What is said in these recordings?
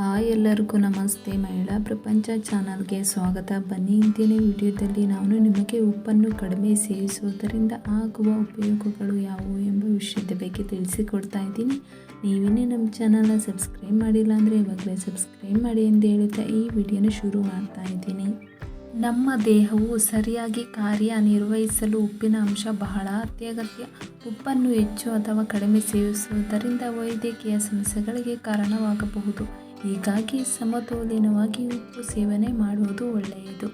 Hi ಎಲ್ಲರಿಗೂ ನಮಸ್ತೆ. ಮಹಿಳಾ ಪ್ರಪಂಚ ಚಾನಲ್ಗೆ ಸ್ವಾಗತ. ಬನ್ನಿ, ಇಂದಿನ ವಿಡಿಯೋದಲ್ಲಿ ನಾನು ನಿಮಗೆ ಉಪ್ಪನ್ನು ಕಡಿಮೆ ಸೇವಿಸುವುದರಿಂದ ಆಗುವ ಉಪಯೋಗಗಳು ಯಾವುವು ಎಂಬ ವಿಷಯದ ಬಗ್ಗೆ ತಿಳಿಸಿಕೊಡ್ತಾ ಇದ್ದೀನಿ. ನೀವಿನ್ನೇ ನಮ್ಮ ಚಾನಲ್ನ ಸಬ್ಸ್ಕ್ರೈಬ್ ಮಾಡಿಲ್ಲ ಅಂದರೆ ಇವಾಗಲೇ ಸಬ್ಸ್ಕ್ರೈಬ್ ಮಾಡಿ ಎಂದು ಹೇಳುತ್ತಾ ಈ ವಿಡಿಯೋನ ಶುರು ಮಾಡ್ತಾ ಇದ್ದೀನಿ. ನಮ್ಮ ದೇಹವು ಸರಿಯಾಗಿ ಕಾರ್ಯನಿರ್ವಹಿಸಲು ಉಪ್ಪಿನ ಅಂಶ ಬಹಳ ಅತ್ಯಗತ್ಯ. ಉಪ್ಪನ್ನು ಹೆಚ್ಚು ಅಥವಾ ಕಡಿಮೆ ಸೇವಿಸುವುದರಿಂದ ವೈದ್ಯಕೀಯ ಸಮಸ್ಯೆಗಳಿಗೆ ಕಾರಣವಾಗಬಹುದು. ಹೀಗಾಗಿ ಸಮತೋಲನವಾಗಿ ಉಪ್ಪು ಸೇವನೆ ಮಾಡುವುದು ಒಳ್ಳೆಯದು.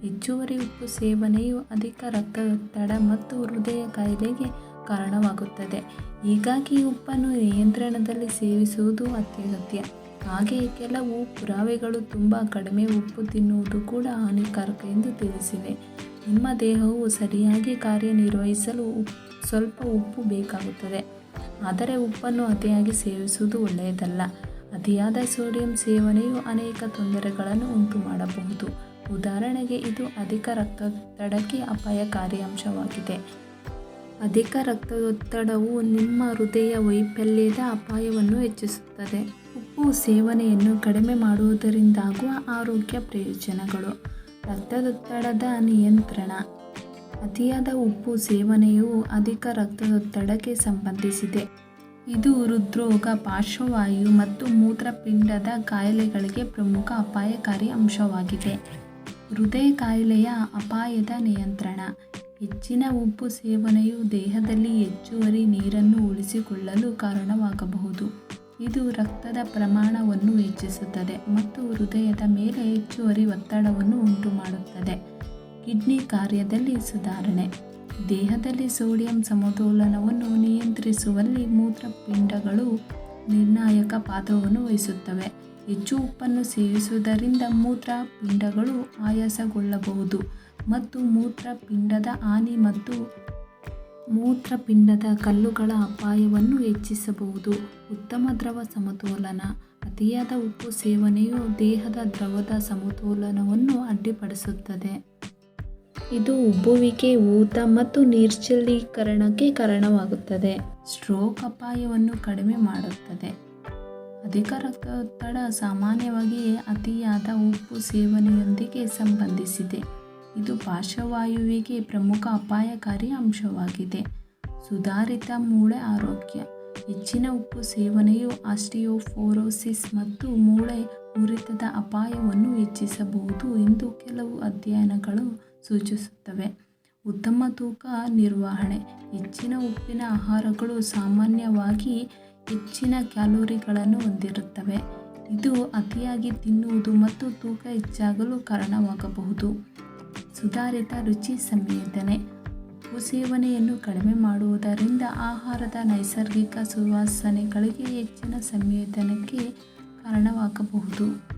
ಹೆಚ್ಚುವರಿ ಉಪ್ಪು ಸೇವನೆಯು ಅಧಿಕ ರಕ್ತದೊತ್ತಡ ಮತ್ತು ಹೃದಯ ಕಾಯಿಲೆಗೆ ಕಾರಣವಾಗುತ್ತದೆ. ಹೀಗಾಗಿ ಉಪ್ಪನ್ನು ನಿಯಂತ್ರಣದಲ್ಲಿ ಸೇವಿಸುವುದು ಅತ್ಯಗತ್ಯ. ಹಾಗೆಯೇ ಕೆಲವು ಪುರಾವೆಗಳು ತುಂಬ ಕಡಿಮೆ ಉಪ್ಪು ತಿನ್ನುವುದು ಕೂಡ ಹಾನಿಕಾರಕ ಎಂದು ತಿಳಿಸಿವೆ. ನಿಮ್ಮ ದೇಹವು ಸರಿಯಾಗಿ ಕಾರ್ಯನಿರ್ವಹಿಸಲು ಸ್ವಲ್ಪ ಉಪ್ಪು ಬೇಕಾಗುತ್ತದೆ. ಆದರೆ ಉಪ್ಪನ್ನು ಅತಿಯಾಗಿ ಸೇವಿಸುವುದು ಒಳ್ಳೆಯದಲ್ಲ. ಅತಿಯಾದ ಸೋಡಿಯಂ ಸೇವನೆಯು ಅನೇಕ ತೊಂದರೆಗಳನ್ನು ಉಂಟು ಮಾಡಬಹುದು ಉದಾಹರಣೆಗೆ ಇದು ಅಧಿಕ ರಕ್ತದೊತ್ತಡಕ್ಕೆ ಅಪಾಯಕಾರಿ ಅಂಶವಾಗಿದೆ. ಅಧಿಕ ರಕ್ತದೊತ್ತಡವು ನಿಮ್ಮ ಹೃದಯ ವೈಫಲ್ಯದ ಅಪಾಯವನ್ನು ಹೆಚ್ಚಿಸುತ್ತದೆ. ಉಪ್ಪು ಸೇವನೆಯನ್ನು ಕಡಿಮೆ ಮಾಡುವುದರಿಂದಾಗುವ ಆರೋಗ್ಯ ಪ್ರಯೋಜನಗಳು. ರಕ್ತದೊತ್ತಡದ ನಿಯಂತ್ರಣ. ಅತಿಯಾದ ಉಪ್ಪು ಸೇವನೆಯು ಅಧಿಕ ರಕ್ತದೊತ್ತಡಕ್ಕೆ ಸಂಬಂಧಿಸಿದೆ. ಇದು ಹೃದ್ರೋಗ, ಪಾರ್ಶ್ವವಾಯು ಮತ್ತು ಮೂತ್ರಪಿಂಡದ ಕಾಯಿಲೆಗಳಿಗೆ ಪ್ರಮುಖ ಅಪಾಯಕಾರಿ ಅಂಶವಾಗಿದೆ. ಹೃದಯ ಕಾಯಿಲೆಯ ಅಪಾಯದ ನಿಯಂತ್ರಣ. ಹೆಚ್ಚಿನ ಉಪ್ಪು ಸೇವನೆಯು ದೇಹದಲ್ಲಿ ಹೆಚ್ಚುವರಿ ನೀರನ್ನು ಉಳಿಸಿಕೊಳ್ಳಲು ಕಾರಣವಾಗಬಹುದು. ಇದು ರಕ್ತದ ಪ್ರಮಾಣವನ್ನು ಹೆಚ್ಚಿಸುತ್ತದೆ ಮತ್ತು ಹೃದಯದ ಮೇಲೆ ಹೆಚ್ಚುವರಿ ಒತ್ತಡವನ್ನು ಉಂಟುಮಾಡುತ್ತದೆ. ಕಿಡ್ನಿ ಕಾರ್ಯದಲ್ಲಿ ಸುಧಾರಣೆ. ದೇಹದಲ್ಲಿ ಸೋಡಿಯಂ ಸಮತೋಲನವನ್ನು ನಿಯಂತ್ರಿಸುವಲ್ಲಿ ಮೂತ್ರಪಿಂಡಗಳು ನಿರ್ಣಾಯಕ ಪಾತ್ರವನ್ನು ವಹಿಸುತ್ತವೆ. ಹೆಚ್ಚು ಉಪ್ಪನ್ನು ಸೇವಿಸುವುದರಿಂದ ಮೂತ್ರಪಿಂಡಗಳು ಆಯಾಸಗೊಳ್ಳಬಹುದು ಮತ್ತು ಮೂತ್ರಪಿಂಡದ ಹಾನಿ ಮತ್ತು ಮೂತ್ರಪಿಂಡದ ಕಲ್ಲುಗಳ ಅಪಾಯವನ್ನು ಹೆಚ್ಚಿಸಬಹುದು. ಉತ್ತಮ ದ್ರವ ಸಮತೋಲನ, ಅತಿಯಾದ ಉಪ್ಪು ಸೇವನೆಯು ದೇಹದ ದ್ರವದ ಸಮತೋಲನವನ್ನು ಅಡ್ಡಿಪಡಿಸುತ್ತದೆ. ಇದು ಉಬ್ಬುವಿಕೆ, ಊತ ಮತ್ತು ನಿರ್ಜಲೀಕರಣಕ್ಕೆ ಕಾರಣವಾಗುತ್ತದೆ. ಸ್ಟ್ರೋಕ್ ಅಪಾಯವನ್ನು ಕಡಿಮೆ ಮಾಡುತ್ತದೆ. ಅಧಿಕ ರಕ್ತದೊತ್ತಡ ಸಾಮಾನ್ಯವಾಗಿ ಅತಿಯಾದ ಉಪ್ಪು ಸೇವನೆಯೊಂದಿಗೆ ಸಂಬಂಧಿಸಿದೆ. ಇದು ಪಾರ್ಶ್ವವಾಯುವಿಗೆ ಪ್ರಮುಖ ಅಪಾಯಕಾರಿ ಅಂಶವಾಗಿದೆ. ಸುಧಾರಿತ ಮೂಳೆ ಆರೋಗ್ಯ. ಹೆಚ್ಚಿನ ಉಪ್ಪು ಸೇವನೆಯು ಆಸ್ಟಿಯೋಫೋರೋಸಿಸ್ ಮತ್ತು ಮೂಳೆ ಮುರಿತದ ಅಪಾಯವನ್ನು ಹೆಚ್ಚಿಸಬಹುದು ಎಂದು ಕೆಲವು ಅಧ್ಯಯನಗಳು ಸೂಚಿಸುತ್ತವೆ. ಉತ್ತಮ ತೂಕ ನಿರ್ವಹಣೆ. ಹೆಚ್ಚಿನ ಉಪ್ಪಿನ ಆಹಾರಗಳು ಸಾಮಾನ್ಯವಾಗಿ ಹೆಚ್ಚಿನ ಕ್ಯಾಲೋರಿಗಳನ್ನು ಹೊಂದಿರುತ್ತವೆ. ಇದು ಅತಿಯಾಗಿ ತಿನ್ನುವುದು ಮತ್ತು ತೂಕ ಹೆಚ್ಚಾಗಲು ಕಾರಣವಾಗಬಹುದು. ಸುಧಾರಿತ ರುಚಿ ಸಂವೇದನೆ. ಉಪ್ಪು ಸೇವನೆಯನ್ನು ಕಡಿಮೆ ಮಾಡುವುದರಿಂದ ಆಹಾರದ ನೈಸರ್ಗಿಕ ಸುವಾಸನೆಗಳಿಗೆ ಹೆಚ್ಚಿನ ಸಂವೇದನೆಗೆ ಕಾರಣವಾಗಬಹುದು.